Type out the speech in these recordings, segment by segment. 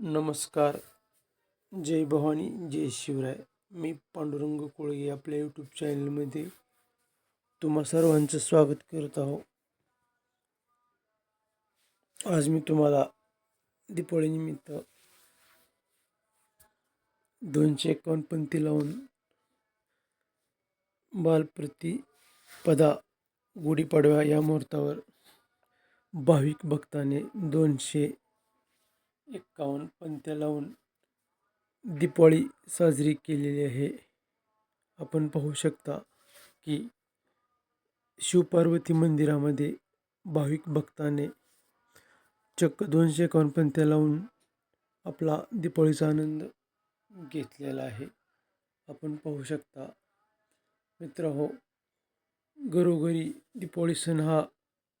नमस्कार. जय भवानी जय शिवराय. मी पांडुरंग कोळगे आपल्या यूट्यूब चॅनलमध्ये तुम्हा सर्वांचं स्वागत करत आहो. आज मी तुम्हाला दीपावळीनिमित्त दोनशे एकावन्न पंक्ती लावून बालप्रतिपदा गुढीपाडव्या या मुहूर्तावर भाविक भक्ताने दोनशे एक्कावन्न पंत्या लावून दीपावली साजरी केलेली आहे. आपण पाहू शकता की शिवपार्वती मंदिरामध्ये भाविक भक्ताने चक्क दोनशे एकावन्न पंत्या लावून आपला दीपावलीचा आनंद घेतलेला आहे. आपण पाहू शकता मित्र हो घरोघरी दीपावली सण हा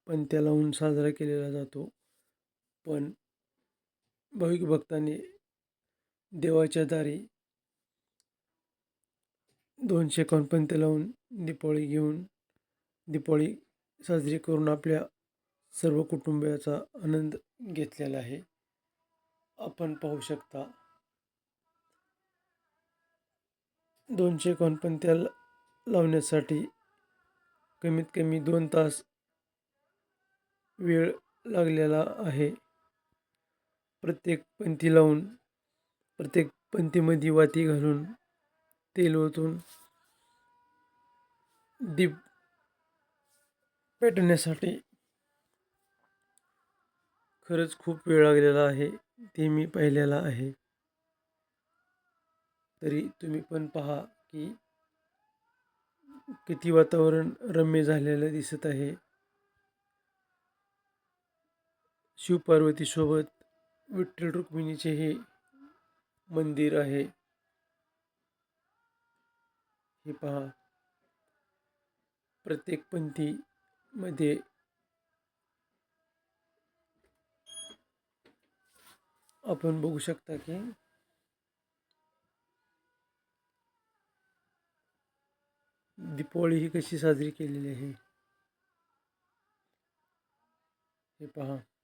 पंत्या लावून साजरा केलेला जातो. पण भाविक भक्तांनी देवाच्या दारी दोनशे एकावन्न लावून दीपावली घेऊन दीपावली साजरी करून आपल्या सर्व कुटुंबियाचा आनंद घेतलेला आहे. आपण पाहू शकता दोनशे एकावन्न लावण्यासाठी कमीत कमी दोन तास वेळ लागलेला आहे. प्रत्येक पंथी लावून प्रत्येक पंथीमध्ये वाती घालून तेल ओतून दीप पेटवण्यासाठी खरंच खूप वेळ लागलेला आहे. ते मी पाहिलेला आहे. तरी तुम्ही पण पहा की किती वातावरण रम्य झालेलं दिसत आहे. शिवपार्वतीसोबत विठ्ठल रुक्मिणीचे हे मंदिर आहे. हे पहा. प्रत्येक पंथीमध्ये आपण बघू शकता की दीपावली ही कशी साजरी केलेली आहे. हे पहा.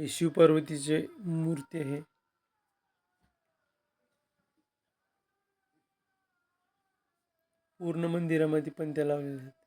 हे शिवपार्वतीचे मूर्ती आहे. पूर्ण मंदिरामध्ये पण त्या लावलेल्या आहेत.